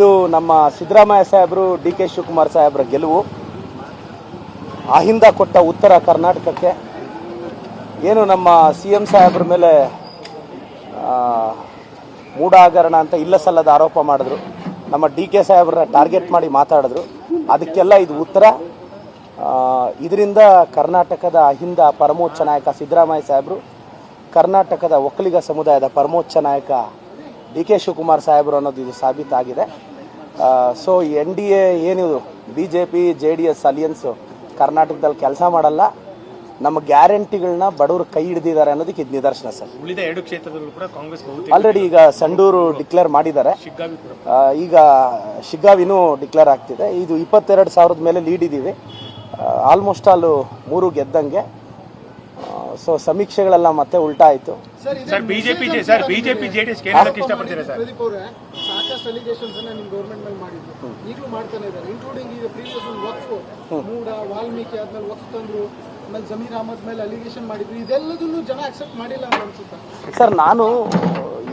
ಇದು ನಮ್ಮ ಸಿದ್ದರಾಮಯ್ಯ ಸಾಹೇಬರು ಡಿ ಕೆ ಶಿವಕುಮಾರ್ ಸಾಹೇಬರ ಗೆಲುವು. ಅಹಿಂದ ಕೊಟ್ಟ ಉತ್ತರ ಕರ್ನಾಟಕಕ್ಕೆ. ಏನು ನಮ್ಮ ಸಿ ಎಂ ಸಾಹೇಬ್ರ ಮೇಲೆ ಆ, ಮೂಢ ಹಗರಣ ಅಂತ ಇಲ್ಲ ಸಲ್ಲದ ಆರೋಪ ಮಾಡಿದ್ರು. ನಮ್ಮ ಡಿ ಕೆ ಸಾಹೇಬ್ರ ಟಾರ್ಗೆಟ್ ಮಾಡಿ ಮಾತಾಡಿದ್ರು. ಅದಕ್ಕೆಲ್ಲ ಇದು ಉತ್ತರ. ಇದರಿಂದ ಕರ್ನಾಟಕದ ಅಹಿಂದ ಪರಮೋಚ್ಚ ನಾಯಕ ಸಿದ್ದರಾಮಯ್ಯ ಸಾಹೇಬರು ಕರ್ನಾಟಕದ ಒಕ್ಕಲಿಗ ಸಮುದಾಯದ ಪರಮೋಚ್ಚ ನಾಯಕ ಡಿ ಕೆ ಶಿವಕುಮಾರ್ ಸಾಹೇಬರು ಅನ್ನೋದು ಇದು ಸಾಬೀತಾಗಿದೆ. ಸೊ ಎನ್ ಡಿ ಎ ಏನಿದು B J P J D S alliance ಕರ್ನಾಟಕದಲ್ಲಿ ಕೆಲಸ ಮಾಡಲ್ಲ. ನಮ್ಮ ಗ್ಯಾರಂಟಿಗಳನ್ನ ಬಡವರು ಕೈ ಹಿಡಿದಿದ್ದಾರೆ ಅನ್ನೋದಕ್ಕೆ ಇದು ನಿದರ್ಶನ ಸರ್. ಉಳಿದ ಎರಡು ಕ್ಷೇತ್ರದಲ್ಲೂ ಕೂಡ ಕಾಂಗ್ರೆಸ್ ಆಲ್ರೆಡಿ ಈಗ ಸಂಡೂರು ಡಿಕ್ಲೇರ್ ಮಾಡಿದ್ದಾರೆ. ಈಗ ಶಿಗ್ಗಾವಿನೂ ಡಿಕ್ಲೇರ್ ಆಗ್ತಿದೆ. ಇದು ಇಪ್ಪತ್ತೆರಡು ಸಾವಿರದ ಮೇಲೆ ಲೀಡ್ ಇದ್ದೀವಿ. ಆಲ್ಮೋಸ್ಟ್ ಆಲ್ ಮೂರು ಗೆದ್ದಂಗೆ. ಸೊ ಸಮೀಕ್ಷೆಗಳೆಲ್ಲ ಮತ್ತೆ ಉಲ್ಟಾ ಆಯಿತು sir BJP sir BJP JDS ಕೇಂದ್ರಕ್ಕೆ ಇಷ್ಟಪಡ್ತೀರಾ ಸರ್ ಪ್ರದೀಪ್ ಅವರೇ ಸಾಕಷ್ಟು ಅಲಿಗೇಷನ್ಸ್ ಅನ್ನ ನಿಮ್ಮ ಗೌರ್ಮೆಂಟ್ ಮೇಲೆ ಮಾಡಿದ್ರು. ಈಗಲೂ ಮಾಡ್ತಾನೆ ಇದ್ದಾರೆ ಇನ್ಕ್ಲೂಡಿಂಗ್ ಈಗ ಪ್ರೀವಿಯಸ್ ಒಂದು ವಕ್ಫ್. ಮೂಡ ವಾಲ್ಮೀಕಿ ಆದ್ಮೇಲೆ ವಕ್ಫ್ ತಂದ್ರು ಆಮೇಲೆ ಜಮೀರ್ ಅಹಮದ್ ಮೇಲೆ ಅಲಿಗೇಷನ್ ಮಾಡಿದ್ರು. ಇದೆಲ್ಲದನ್ನು ಜನ ಅಕ್ಸೆಪ್ಟ್ ಮಾಡಿಲ್ಲ ಅಂತ ಅನ್ಸುತ್ತೆ? ಸರ್ ನಾನು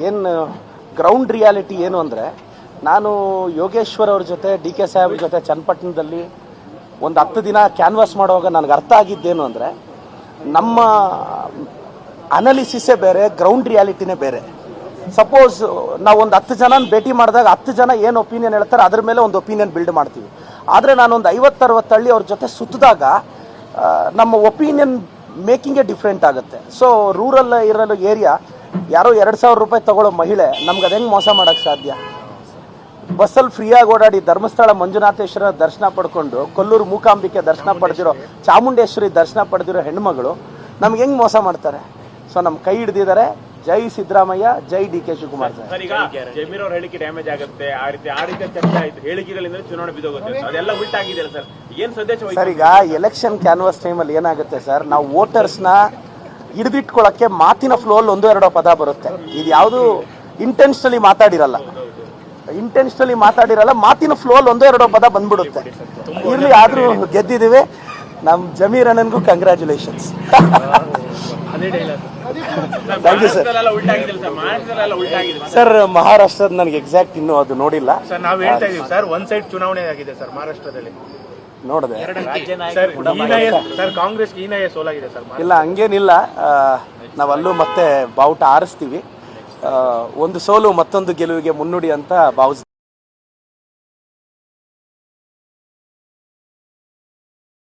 ಏನು ಗ್ರೌಂಡ್ ರಿಯಾಲಿಟಿ ಏನು ಅಂದರೆ ನಾನು ಯೋಗೇಶ್ವರ್ ಅವ್ರ ಜೊತೆ ಡಿ ಕೆ ಸಾಹೇಬ್ರ ಜೊತೆ ಚನ್ನಪಟ್ಟಣದಲ್ಲಿ ಒಂದು ಹತ್ತು ದಿನ ಕ್ಯಾನ್ವಾಸ್ ಮಾಡುವಾಗ ನನಗೆ ಅರ್ಥ ಆಗಿದ್ದೇನು ಅಂದರೆ ನಮ್ಮ ಅನಾಲಿಸಿಸೇ ಬೇರೆ ಗ್ರೌಂಡ್ ರಿಯಾಲಿಟಿನೇ ಬೇರೆ. ಸಪೋಸ್ ನಾವು ಒಂದು ಹತ್ತು ಜನ ಭೇಟಿ ಮಾಡಿದಾಗ ಹತ್ತು ಜನ ಏನು ಒಪಿನಿಯನ್ ಹೇಳ್ತಾರೆ, ಅದ್ರ ಮೇಲೆ ಒಂದು ಒಪಿನಿಯನ್ ಬಿಲ್ಡ್ ಮಾಡ್ತೀವಿ. ಆದರೆ ನಾನೊಂದು ಐವತ್ತರವತ್ತು ಹಳ್ಳಿ ಅವ್ರ ಜೊತೆ ಸುತ್ತಿದಾಗ ನಮ್ಮ ಒಪಿನಿಯನ್ ಮೇಕಿಂಗೇ ಡಿಫ್ರೆಂಟ್ ಆಗುತ್ತೆ. ಸೊ ರೂರಲ್ ಇರಲು ಏರಿಯಾ ಯಾರೋ ಎರಡು ಸಾವಿರ ರೂಪಾಯಿ ತಗೊಳ್ಳೋ ಮಹಿಳೆ, ನಮ್ಗೆ ಅದು ಮೋಸ ಮಾಡೋಕ್ಕೆ ಸಾಧ್ಯ? ಬಸ್ಸಲ್ಲಿ ಫ್ರೀಯಾಗಿ ಓಡಾಡಿ ಧರ್ಮಸ್ಥಳ ಮಂಜುನಾಥೇಶ್ವರ ದರ್ಶನ ಪಡ್ಕೊಂಡು ಕೊಲ್ಲೂರು ಮೂಕಾಂಬಿಕೆ ದರ್ಶನ ಪಡೆದಿರೋ ಚಾಮುಂಡೇಶ್ವರಿ ದರ್ಶನ ಪಡೆದಿರೋ ಹೆಣ್ಮಗಳು ನಮ್ಗೆ ಹೆಂಗೆ ಮೋಸ ಮಾಡ್ತಾರೆ? ಸೊ ನಮ್ಮ ಕೈ ಹಿಡ್ದಿದ್ದಾರೆ. ಜೈ ಸಿದ್ದರಾಮಯ್ಯ ಜೈ ಡಿ ಕೆ ಶಿವಕುಮಾರ್ ಸರ್. ಈಗ ಜಮೀರ್ ಅವ್ರ ಹೇಳಿಕೆ ಡ್ಯಾಮೇಜ್ ಆಗುತ್ತೆ. ಆ ರೀತಿ ಆ ರೀತಿ ಚರ್ಚೆ ಆಯ್ತು. ಹೇಳಿಕೆಗಳಿಂದ ಚುನಾವಣೆ ಬಿದ್ದೋಗುತ್ತೆ. ಅದೆಲ್ಲ ಉಲ್ಟಾಗಿದೆ ಸರ್? ಏನ್ ಸಂದೇಶ ಸರ್ ಈಗ ಎಲೆಕ್ಷನ್ ಕ್ಯಾನ್ವಾಸ್ ಟೈಮಲ್ಲಿ ಏನಾಗುತ್ತೆ ಸರ್? ನಾವು ವೋಟರ್ಸ್ನ ಹಿಡಿದಿಟ್ಕೊಳ್ಳೋಕ್ಕೆ ಮಾತಿನ ಫ್ಲೋಲ್ಲಿ ಒಂದು ಎರಡೋ ಪದ ಬರುತ್ತೆ. ಇದು ಯಾವುದು ಇಂಟೆನ್ಷನಲಿ ಮಾತಾಡಿರಲ್ಲ. ಇಂಟೆನ್ಷನಲಿ ಮಾತಾಡಿರಲ್ಲ ಮಾತಿನ ಫ್ಲೋಲ್ ಒಂದೋ ಎರಡೋ ಪದ ಬಂದ್ಬಿಡುತ್ತೆ. ಇರ್ಲಿ ಆದ್ರೂ ಗೆದ್ದಿದ್ದೀವಿ. ನಮ್ಮ Zameer ಅಣ್ಣನ್ಗೂ congratulations thank you sir sir ಮಹಾರಾಷ್ಟ್ರದ ನನಗೆ ಎಕ್ಸಾಕ್ಟ್ ಇನ್ನೂ ಅದು ನೋಡಿಲ್ಲ. ಸರ್ ನಾವು ಹೇಳ್ತಾ ಇದೀವಿ ಸರ್ ಒನ್ ಸೈಡ್ ಚುನಾವಣೆ ಆಗಿದೆ ಸರ್ ಮಹಾರಾಷ್ಟ್ರದಲ್ಲಿ. ನೋಡಿದೆ. ಸರ್ ಕಾಂಗ್ರೆಸ್ ಹೀನಾಯ ಸೋಲಾಗಿದೆ ಸರ್ ಇಲ್ಲ ಹಂಗೇನಿಲ್ಲ. ನಾವಲ್ಲೂ ಮತ್ತೆ ಬಾವುಟ ಆರಿಸ್ತೀವಿ. ಒಂದು ಸೋಲು ಮತ್ತೊಂದು ಗೆಲುವಿಗೆ ಮುನ್ನುಡಿ ಅಂತ ಭಾವಿಸ್ತೀವಿ